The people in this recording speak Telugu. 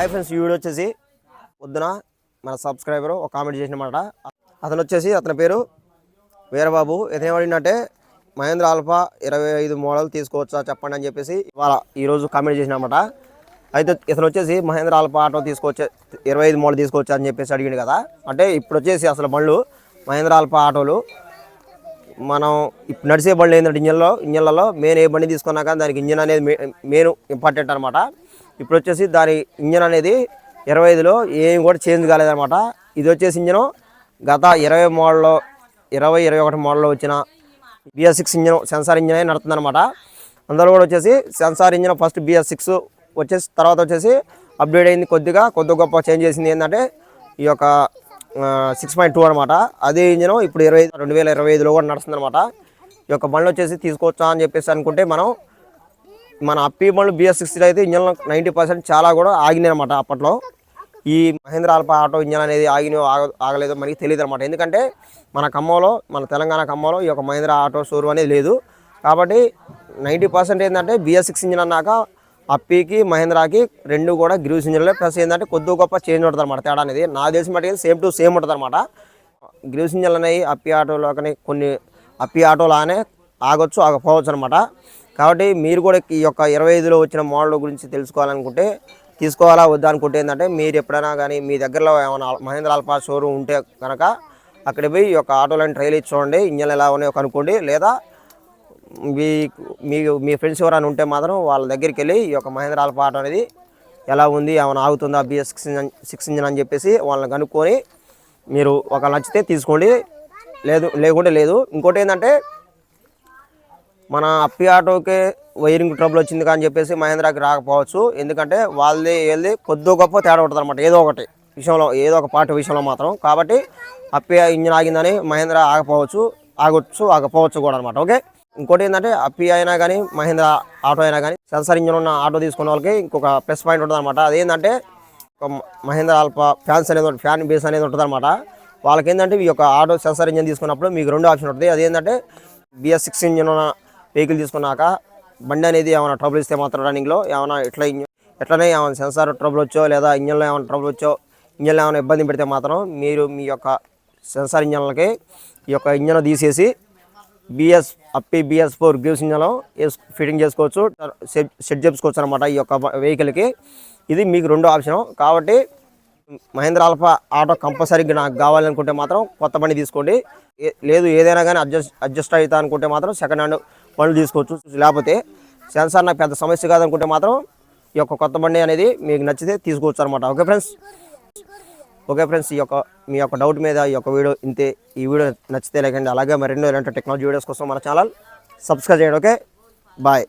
హాయ్ ఫ్రెండ్స్ ఈ వీడియో వచ్చేసి పొద్దున మన సబ్స్క్రైబర్ ఒక కామెంట్ చేసినమాట అతను వచ్చేసి అతని పేరు వీరబాబు. ఇతను ఏమడినంటే మహేంద్ర ఆల్ఫా ఇరవై ఐదు మోడల్ తీసుకోవచ్చా చెప్పండి అని చెప్పేసి ఇవాళ ఈరోజు కామెంట్ చేసినమాట అయితే ఇతను వచ్చేసి మహేంద్ర ఆల్ఫా ఆటో తీసుకొచ్చే ఇరవై ఐదు మోడల్ తీసుకోవచ్చా అని చెప్పేసి అడిగింది కదా. అంటే ఇప్పుడు వచ్చేసి అసలు బండ్లు మహేంద్ర ఆల్ఫా ఆటోలు మనం ఇప్పుడు నడిచే బండ్లు ఏంటంటే ఇంజన్లో ఇంజన్లలో మెయిన్ ఏ బండి తీసుకున్నాక దానికి ఇంజన్ అనేది మెయిన్ ఇంపార్టెంట్ అనమాట ఇప్పుడు వచ్చేసి దాని ఇంజన్ అనేది ఇరవై ఐదులో ఏం కూడా చేంజ్ కాలేదన్నమాట. ఇది వచ్చేసి ఇంజను గత ఇరవై మోడల్లో ఇరవై ఇరవై ఒకటి మోడల్లో వచ్చిన BS six engine sensor engine అయి నడుతుందన్నమాట అందులో కూడా వచ్చేసి sensor engine first BS six వచ్చేసి తర్వాత వచ్చేసి అప్డేట్ అయింది కొద్దిగా. కొద్ది గొప్ప చేంజ్ చేసింది ఏంటంటే ఈ యొక్క సిక్స్ పాయింట్ టూ అనమాట అదే ఇంజన్ ఇప్పుడు ఇరవై రెండు వేల ఇరవై ఐదులో కూడా నడుస్తుంది అనమాట ఈ యొక్క బండ్లు వచ్చేసి తీసుకోవచ్చా అని చెప్పేసి అనుకుంటే మనం మన అప్పీ బండ్లు బిఎస్ సిక్స్టీ అయితే ఇంజన్ నైంటీ పర్సెంట్ చాలా కూడా ఆగినాయి అనమాట అప్పట్లో. ఈ మహేంద్ర ఆల్ఫా ఆటో ఇంజన్ అనేది ఆగినో ఆగ ఆగలేదో మనకి తెలియదు అనమాట ఎందుకంటే మన ఖమ్మంలో మన తెలంగాణ ఖమ్మంలో ఈ యొక్క మహేంద్ర ఆటో షోరూమ్ అనేది లేదు. కాబట్టి నైంటీ పర్సెంట్ ఏంటంటే బిఎస్ సిక్స్ ఇంజన్ అన్నాక అప్పీకి మహేంద్రాకి రెండు కూడా గ్రీవ్స్ ఇంజన్లే. ప్లస్ ఏంటంటే కొద్ది గొప్ప చేంజ్ ఉంటుంది అనమాట తేడా అనేది. నా తెలిసిన మటుకు సేమ్ టు సేమ్ ఉంటుంది అనమాట గ్రీవ్స్ ఇంజన్లు అనేవి అప్పి ఆటోలో కానీ కొన్ని అప్పీ ఆటోలానే ఆగొచ్చు ఆగపోవచ్చు అనమాట కాబట్టి మీరు కూడా ఈ యొక్క ఇరవై ఐదులో వచ్చిన మోడల్ గురించి తెలుసుకోవాలనుకుంటే తీసుకోవాలా వద్దా అనుకుంటే ఏంటంటే మీరు ఎప్పుడైనా కానీ మీ దగ్గరలో ఏమైనా మహేంద్ర ఆల్ఫా షోరూమ్ ఉంటే కనుక అక్కడ పోయి ఈ యొక్క ఆటోలను ట్రైల్ ఇచ్చి చూడండి ఇంజన్ ఎలా ఉన్నాయో కనుక్కోండి. లేదా మీ మీ మీ ఫ్రెండ్స్ ఎవరైనా ఉంటే మాత్రం వాళ్ళ దగ్గరికి వెళ్ళి ఈ యొక్క మహేంద్ర ఆల్ఫా ఆటో అనేది ఎలా ఉంది ఏమైనా ఆగుతుందా BS six engine six engine అని చెప్పేసి వాళ్ళని కనుక్కొని మీరు ఒక నచ్చితే తీసుకోండి. లేదు లేకుంటే లేదు. ఇంకోటి ఏంటంటే మన అప్పి ఆటోకి వైరింగ్ ట్రబుల్ వచ్చింది కానీ చెప్పేసి మహేంద్రాకి రాకపోవచ్చు. ఎందుకంటే వాళ్ళది వెళ్ళి కొద్దో గొప్ప తేడా ఉంటుంది అనమాట ఏదో ఒకటి విషయంలో ఏదో ఒక పార్ట్ విషయంలో మాత్రం. కాబట్టి అప్పి ఇంజిన్ ఆగిందని మహేంద్ర ఆగపోవచ్చు ఆగొచ్చు ఆగపోవచ్చు కూడా అనమాట ఓకే? ఇంకోటి ఏంటంటే అప్పి అయినా కానీ మహేంద్ర ఆటో అయినా కానీ సెన్సర్ ఇంజిన్ ఉన్న ఆటో తీసుకున్న వాళ్ళకి ఇంకొక ప్లస్ పాయింట్ ఉంటుంది అనమాట అదేంటంటే మహేంద్ర ఆల్ఫా ఫ్యాన్స్ అనేది ఫ్యాన్ బేస్ అనేది ఉంటుంది అనమాట వాళ్ళకి ఏంటంటే ఈ యొక్క ఆటో సెన్సర్ ఇంజిన్ తీసుకున్నప్పుడు మీకు రెండు ఆప్షన్ ఉంటుంది అదేంటంటే బిఎస్ సిక్స్ ఇంజిన్ ఉన్న వెహికల్ తీసుకున్నాక బండి అనేది ఏమైనా ట్రబుల్ ఇస్తే మాత్రం రన్నింగ్లో ఏమైనా ఇట్లా ఇంజ- ఎట్లనే ఏమైనా సెన్సార్ ట్రబుల్ వచ్చో లేదా ఇంజన్లో ఏమైనా ట్రబుల్ వచ్చో ఇంజన్లో ఏమైనా ఇబ్బంది పెడితే మాత్రం మీరు మీ యొక్క సెన్సార్ ఇంజన్లకి ఈ యొక్క ఇంజన్ తీసేసి బిఎస్ అప్పి బిఎస్ ఫోర్ గ్యూస్ ఇంజన్లో ఫిట్టింగ్ చేసుకోవచ్చు సెట్ చేసుకోవచ్చు అనమాట ఈ యొక్క వెహికల్కి. ఇది మీకు రెండో ఆప్షన్. కాబట్టి మహేంద్ర ఆల్ఫా ఆటో కంపల్సరీగా నాకు కావాలనుకుంటే మాత్రం కొత్త బండి తీసుకోండి. లేదు ఏదైనా కానీ అడ్జస్ట్ అడ్జస్ట్ అవుతా అనుకుంటే మాత్రం సెకండ్ హ్యాండ్ పనులు తీసుకోవచ్చు. లేకపోతే సెన్సార్ నాకు పెద్ద సమస్య కాదనుకుంటే మాత్రం ఈ యొక్క కొత్త బండి అనేది మీకు నచ్చితే తీసుకోవచ్చు అనమాట ఓకే ఫ్రెండ్స్? ఓకే ఫ్రెండ్స్ ఈ యొక్క మీ యొక్క డౌట్ మీద ఈ యొక్క వీడియో ఇంతే ఈ వీడియో నచ్చితే లేకండి అలాగే మరెన్నో ఇలాంటి టెక్నాలజీ వీడియోస్ కోసం మన ఛానల్ సబ్స్క్రైబ్ చేయండి. ఓకే? బాయ్.